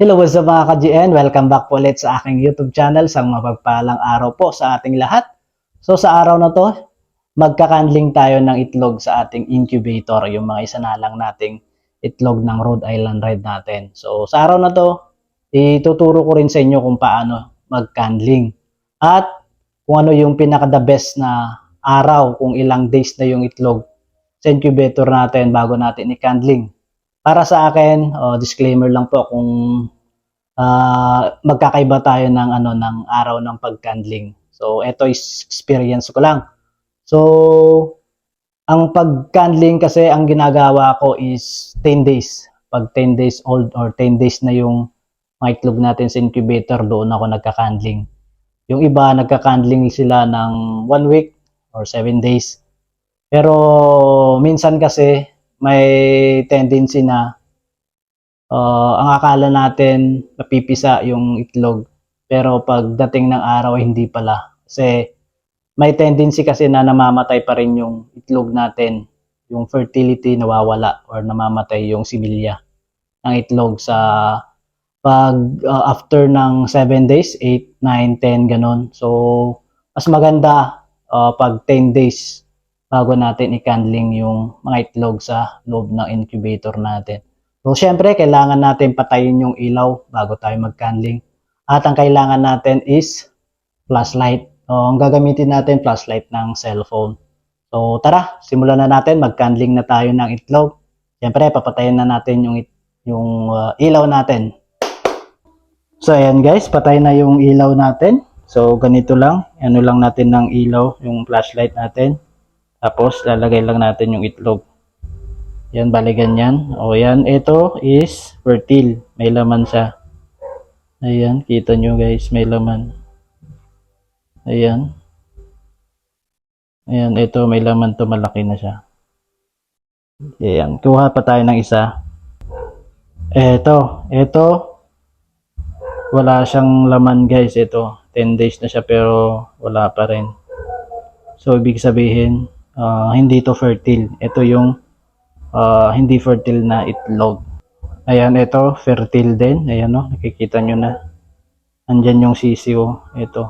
Hello, what's up mga ka-GN? Welcome back po ulit sa aking YouTube channel sa mapagpalang araw po sa ating lahat. So sa araw na to, magkakandling tayo ng itlog sa ating incubator, yung mga isa na lang nating itlog ng Rhode Island Red natin. So sa araw na to, ituturo ko rin sa inyo kung paano magkandling. At kung ano yung pinaka-the best na araw, kung ilang days na yung itlog sa incubator natin bago natin i-candling. Para sa akin, oh, disclaimer lang po kung ah, magkakaiba tayo ng ano ng araw ng pagcandling. So ito is experience ko lang. So ang pagcandling kasi ang ginagawa ko is 10 days. Pag 10 days old or 10 days na yung mga itlog natin sa incubator, doon ako nagka-candling. Yung iba nagka-candling sila ng 1 week or 7 days. Pero minsan kasi may tendency na uh, ang akala natin napipisa yung itlog. Pero pagdating ng araw hindi pala. Kasi may tendency kasi na namamatay pa rin yung itlog natin. Yung fertility nawawala or namamatay yung similya ng itlog sa pag uh, after ng 7 days 8, 9, 10 ganon. So mas maganda uh, pag 10 days bago natin i-candling yung mga itlog sa loob ng incubator natin. So, syempre, kailangan natin patayin yung ilaw bago tayo mag-candling. At ang kailangan natin is flashlight. So, ang gagamitin natin, flashlight ng cellphone. So, tara, simulan na natin. Mag-candling na tayo ng itlog. Syempre, papatayin na natin yung, yung uh, ilaw natin. So, ayan guys, patay na yung ilaw natin. So, ganito lang. Ano lang natin ng ilaw, yung flashlight natin. Tapos, lalagay lang natin yung itlog. Yan, bali ganyan. O yan, ito is fertile. May laman siya. Ayan, kita nyo guys, may laman. Ayan. Ayan, ito may laman to, malaki na siya. Ayan, kuha pa tayo ng isa. Eto, eto, wala siyang laman guys, ito. 10 days na siya pero wala pa rin. So, ibig sabihin, ah, hindi to fertile. Ito yung ah, hindi fertile na itlog. Ayan, ito, fertile din. Ayan, no, nakikita nyo na. Andyan yung sisiw. Ito.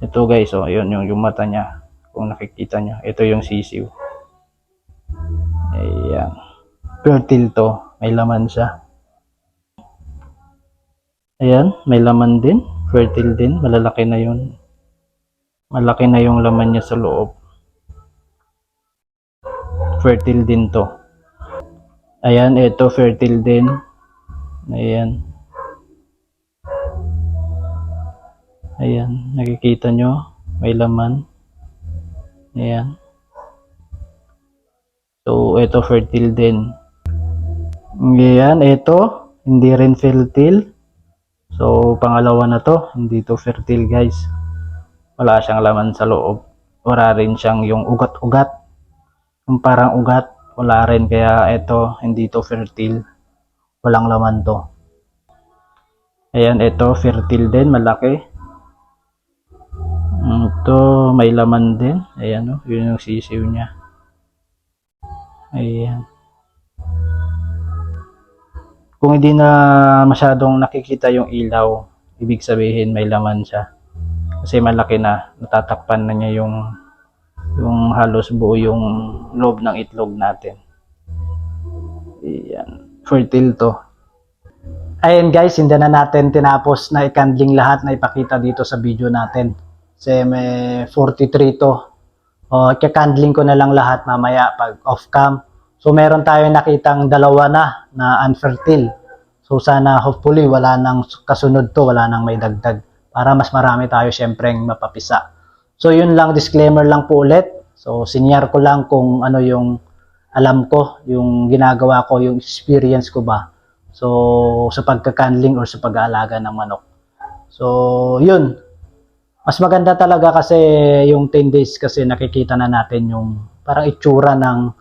Ito guys, oh, ayun yung, yung mata niya. Kung nakikita nyo, ito yung sisiw. Ayan. Fertile to. May laman siya. Ayan, may laman din. Fertile din. Malalaki na yun. Malaki na yung laman niya sa loob. Fertile din to. Ayan, ito fertile din. Ayan. Ayan, nakikita nyo. May laman. Ayan. So, ito fertile din. Ayan, ito. Hindi rin fertile. So, pangalawa na to. Hindi to fertile, guys. Wala siyang laman sa loob. Wala rin siyang yung ugat-ugat. Yung parang ugat. Wala rin. Kaya ito, hindi to fertile. Walang laman to. Ayan, ito, fertile din. Malaki. Ito, may laman din. Ayan, oh, yun yung sisiw niya. Ayan. Kung hindi na masyadong nakikita yung ilaw, ibig sabihin may laman siya. Kasi malaki na, natatakpan na niya yung yung halos buo yung loob ng itlog natin. Ayan. Fertile to. Ayan guys, hindi na natin tinapos na i-candling lahat na ipakita dito sa video natin. Kasi may 43 to. O, kikandling ko na lang lahat mamaya pag off-cam. So, meron tayo nakitang dalawa na na unfertile. So, sana hopefully wala nang kasunod to, wala nang may dagdag. Para mas marami tayo syempre mapapisa. So, yun lang, disclaimer lang po ulit. So, sinyar ko lang kung ano yung alam ko, yung ginagawa ko, yung experience ko ba. So, sa pagka-candling or sa pag-aalaga ng manok. So, yun. Mas maganda talaga kasi yung 10 days kasi nakikita na natin yung parang itsura ng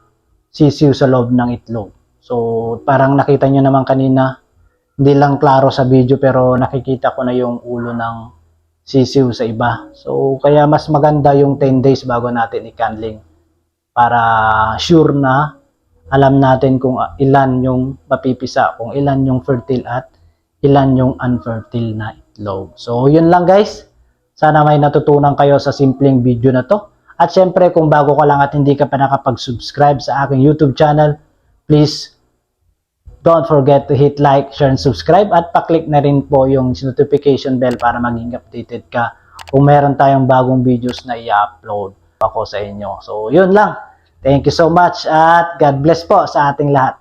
sisiw sa loob ng itlog. So, parang nakita nyo naman kanina, hindi lang klaro sa video pero nakikita ko na yung ulo ng sisiw sa iba. So, kaya mas maganda yung 10 days bago natin i-candling para sure na alam natin kung ilan yung mapipisa, kung ilan yung fertile at ilan yung unfertile na itlog. So, yun lang guys. Sana may natutunan kayo sa simpleng video na to. At syempre, kung bago ka lang at hindi ka pa nakapag-subscribe sa aking YouTube channel, please don't forget to hit like, share, and subscribe at paklik na rin po yung notification bell para maging updated ka kung meron tayong bagong videos na i-upload ako sa inyo. So, yun lang. Thank you so much at God bless po sa ating lahat.